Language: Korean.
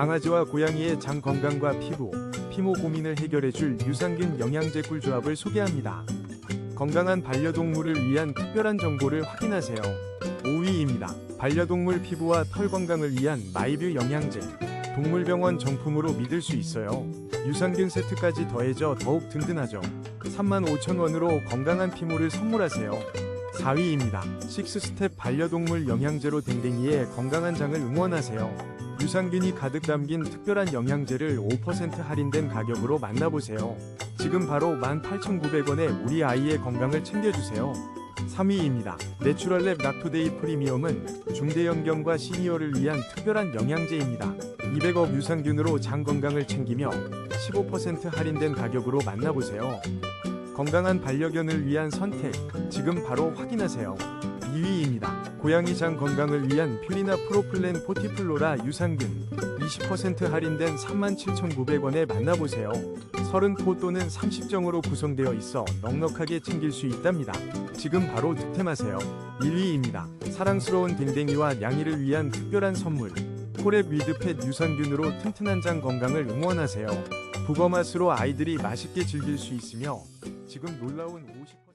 강아지와 고양이의 장 건강과 피부, 피모 고민을 해결해줄 유산균 영양제 꿀조합을 소개합니다. 건강한 반려동물을 위한 특별한 정보를 확인하세요. 5위입니다. 반려동물 피부와 털 건강을 위한 마이뷰 영양제. 동물병원 정품으로 믿을 수 있어요. 유산균 세트까지 더해져 더욱 든든하죠. 35,000원으로 건강한 피모를 선물하세요. 4위입니다. 식스스텝 반려동물 영양제로 댕댕이의 건강한 장을 응원하세요. 유산균이 가득 담긴 특별한 영양제를 5% 할인된 가격으로 만나보세요. 지금 바로 18,900원에 우리 아이의 건강을 챙겨주세요. 3위입니다. 내추럴랩 락토데이 프리미엄은 중대형견과 시니어를 위한 특별한 영양제입니다. 200억 유산균으로 장 건강을 챙기며 15% 할인된 가격으로 만나보세요. 건강한 반려견을 위한 선택, 지금 바로 확인하세요. 2위입니다. 고양이 장 건강을 위한 퓨리나 프로플렌 포티플로라 유산균 20% 할인된 37,900원에 만나보세요. 30포 또는 30정으로 구성되어 있어 넉넉하게 챙길 수 있답니다. 지금 바로 득템하세요. 1위입니다. 사랑스러운 댕댕이와 양이를 위한 특별한 선물. 코랩 위드팻 유산균으로 튼튼한 장 건강을 응원하세요. 북어 맛으로 아이들이 맛있게 즐길 수 있으며 지금 놀라운 50%